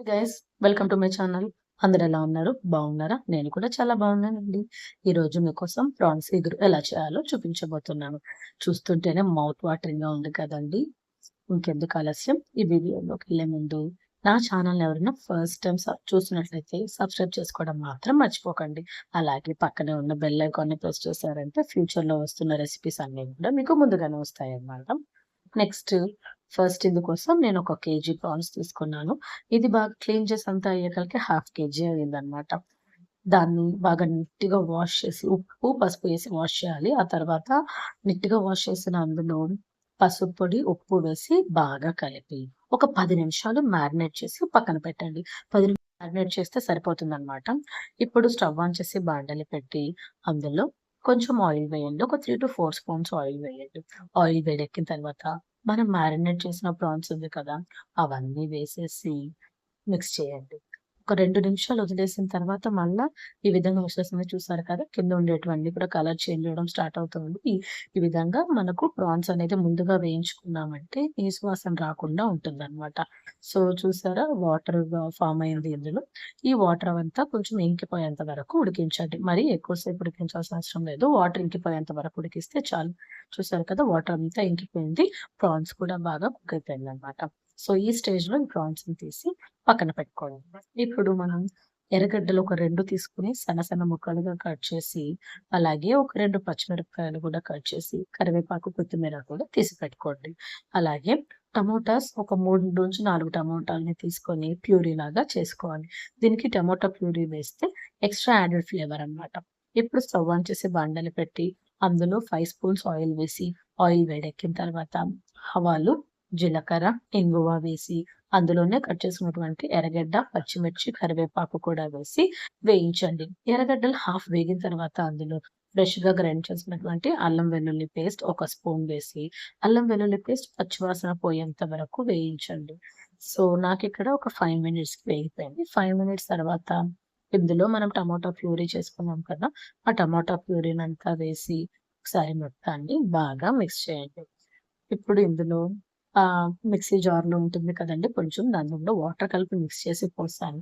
Guys welcome to my channel అందరు ఎలా ఉన్నారు? బాగున్నారా? నేను కూడా చాలా బాగున్నానండి. ఈ రోజు మీకోసం ప్రాన్స్ ఎగురు ఎలా చేయాలో చూపించబోతున్నాను. చూస్తుంటేనే మౌత్ వాటరింగ్గా ఉంది కదండి. ఇంకెందుకు ఆలస్యం? ఈ వీడియోలోకి వెళ్ళే ముందు నా ఛానల్ ఎవరైనా ఫస్ట్ టైం చూసినట్లయితే సబ్స్క్రైబ్ చేసుకోవడం మాత్రం మర్చిపోకండి. అలాగే పక్కనే ఉన్న బెల్ ఐకాన్ని ప్రెస్ చేశారంటే ఫ్యూచర్లో వస్తున్న రెసిపీస్ అన్ని కూడా మీకు ముందుగానే వస్తాయి అన్నమాట నెక్స్ట్ ఫస్ట్ ఇందుకోసం నేను ఒక కేజీ ప్రాన్స్ తీసుకున్నాను. ఇది బాగా క్లీన్ చేసి అంతా అయ్యేకలకి హాఫ్ కేజీ అయిందనమాట దాన్ని బాగా నీట్గా వాష్ చేసి ఉప్పు పసుపు వేసి వాష్ చేయాలి. ఆ తర్వాత నీట్గా వాష్ చేసిన అందులో పసుపు పొడి ఉప్పు వేసి బాగా కలిపి ఒక పది నిమిషాలు మ్యారినేట్ చేసి పక్కన పెట్టండి. పది నిమిషాలు మ్యారినేట్ చేస్తే సరిపోతుంది అనమాట ఇప్పుడు స్టవ్ ఆన్ చేసి బాండలి పెట్టి అందులో కొంచెం ఆయిల్ వేయండి. ఒక three to four spoons oil వేయండి. ఆయిల్ వేడెక్కిన తర్వాత మనం మ్యారినేట్ చేసిన ప్రాన్స్ ఉంది కదా అవన్నీ వేసేసి మిక్స్ చేయండి. ఒక రెండు నిమిషాలు వదిలేసిన తర్వాత మళ్ళీ ఈ విధంగా వచ్చేసింది చూసారు కదా కింద ఉండేటువంటి కూడా కలర్ చేంజ్ అవ్వడం స్టార్ట్ అవుతుంది ఈ విధంగా మనకు ప్రాన్స్ అనేది ముందుగా వేయించుకున్నామంటే ఈ సువాసన రాకుండా ఉంటుంది అనమాట సో చూసారా వాటర్ ఫామ్ అయింది ఇందులో. ఈ వాటర్ అంతా కొంచెం ఇంకిపోయేంత వరకు ఉడికించండి. మరి ఎక్కువసేపు ఉడికించాల్సిన అవసరం లేదు. వాటర్ ఇంకిపోయేంత వరకు ఉడికిస్తే చాలు. చూసారు కదా వాటర్ అంతా ఇంకిపోయింది. ప్రాన్స్ కూడా బాగా కుక్ అయిపోయింది అనమాట సో ఈ స్టేజ్లో ఈ ప్రాన్స్ని తీసి పక్కన పెట్టుకోవడం ఇప్పుడు మనం ఎర్రగడ్డలు ఒక రెండు తీసుకుని సన్న సన్న ముక్కలుగా కట్ చేసి అలాగే ఒక రెండు పచ్చిమిరపకాయలు కూడా కట్ చేసి కరివేపాకు కొత్తిమీర కూడా తీసి పెట్టుకోండి. అలాగే టమోటాస్ ఒక మూడు నుంచి నాలుగు టమోటాలని తీసుకొని ప్యూరీ లాగా చేసుకోవాలి. దీనికి టమోటా ప్యూరీ వేస్తే ఎక్స్ట్రా యాడెడ్ ఫ్లేవర్ అనమాట ఇప్పుడు స్టవ్ ఆన్ చేసి బండలు పెట్టి అందులో ఫైవ్ స్పూన్స్ ఆయిల్ వేసి ఆయిల్ వేడెక్కిన తర్వాత హవాలు జీలకర్ర ఇంగువ వేసి అందులోనే కట్ చేసుకున్నటువంటి ఎర్రగడ్డ పచ్చిమిర్చి కరివేపాకు కూడా వేసి వేయించండి. ఎర్రగడ్డలు హాఫ్ వేగిన తర్వాత అందులో ఫ్రెష్గా గ్రైండ్ చేసినటువంటి అల్లం వెల్లుల్లి పేస్ట్ ఒక స్పూన్ వేసి అల్లం వెల్లుల్లి పేస్ట్ పచ్చివాసన పోయేంత వరకు వేయించండి. సో నాకు ఇక్కడ ఒక ఫైవ్ మినిట్స్ వేగిపోయింది. ఫైవ్ మినిట్స్ తర్వాత ఇందులో మనం టమాటా ప్యూరీ చేసుకున్నాం కదా ఆ టమాటా ప్యూరీని అంతా వేసి ఒకసారి మొత్తాన్ని బాగా మిక్స్ చేయండి. ఇప్పుడు ఇందులో మిక్సీ జార్‌లో ఉంటుంది కదండి కొంచెం దానిలో వాటర్ కలిపి మిక్స్ చేసి పోసాను.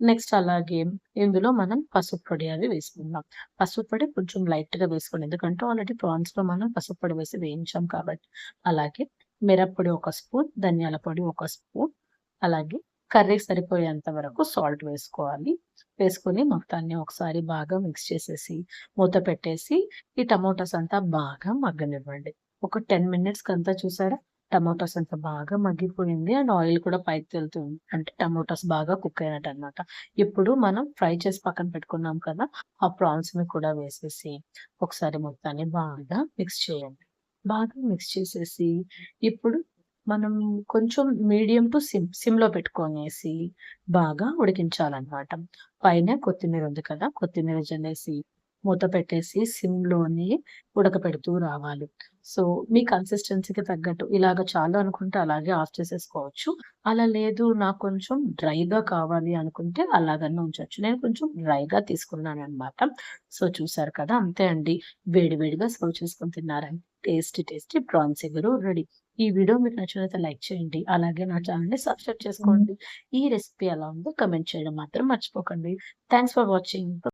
నెక్స్ట్ అలాగే ఇందులో మనం పసుపు పొడి అవి వేసుకుందాం. పసుపు పొడి కొంచెం లైట్‌గా వేసుకోండి. ఎందుకంటే ఆల్రెడీ ప్రాన్స్‌లో మనం పసుపు పొడి వేసి వేయించాం కాబట్టి. అలాగే మిరప్పొడి ఒక స్పూన్, ధనియాల పొడి ఒక స్పూన్, అలాగే కర్రీకి సరిపోయేంత వరకు సాల్ట్ వేసుకోవాలి. వేసుకొని మొత్తాన్ని ఒకసారి బాగా మిక్స్ చేసేసి, మూత పెట్టేసి ఈ టమోటాస్ అంతా బాగా మగ్గనివ్వండి. ఒక టెన్ మినిట్స్‌కంతా చూసారా? టమాటోస్ అంతా బాగా మగ్గిపోయింది. అండ్ ఆయిల్ కూడా పైకి తెలుతుంది. అంటే టమాటోస్ బాగా కుక్ అయినట్టు అనమాట ఇప్పుడు మనం ఫ్రై చేసి పక్కన పెట్టుకున్నాం కదా ఆ ప్రాన్స్ని కూడా వేసేసి ఒకసారి మొత్తాన్ని బాగా మిక్స్ చేయండి. బాగా మిక్స్ చేసేసి ఇప్పుడు మనం కొంచెం మీడియం టు సిమ్ సిమ్లో పెట్టుకొనేసి బాగా ఉడికించాలన్నమాట. పైన కొత్తిమీర ఉంది కదా కొత్తిమీర జల్లేసి మూత పెట్టేసి సిమ్లోని ఉడకపెడుతూ రావాలి. సో మీ కన్సిస్టెన్సీకి తగ్గట్టు ఇలాగ చాలు అనుకుంటే అలాగే ఆఫ్ చేసేసుకోవచ్చు. అలా లేదు నాకు కొంచెం డ్రైగా కావాలి అనుకుంటే అలాగన్నా ఉంచవచ్చు నేను కొంచెం డ్రైగా తీసుకున్నాను అనమాట సో చూసారు కదా అంతే అండి. వేడివేడిగా సర్వ్ చేసుకొని తిన్నారండి. టేస్టీ టేస్టీ ప్రాన్స్ ఎగురు రెడీ. ఈ వీడియో మీకు నచ్చినైతే లైక్ చేయండి. అలాగే నా ఛానల్ని సబ్స్క్రైబ్ చేసుకోండి. ఈ రెసిపీ ఎలా ఉందో కమెంట్ చేయడం మాత్రం మర్చిపోకండి. Thanks for watching.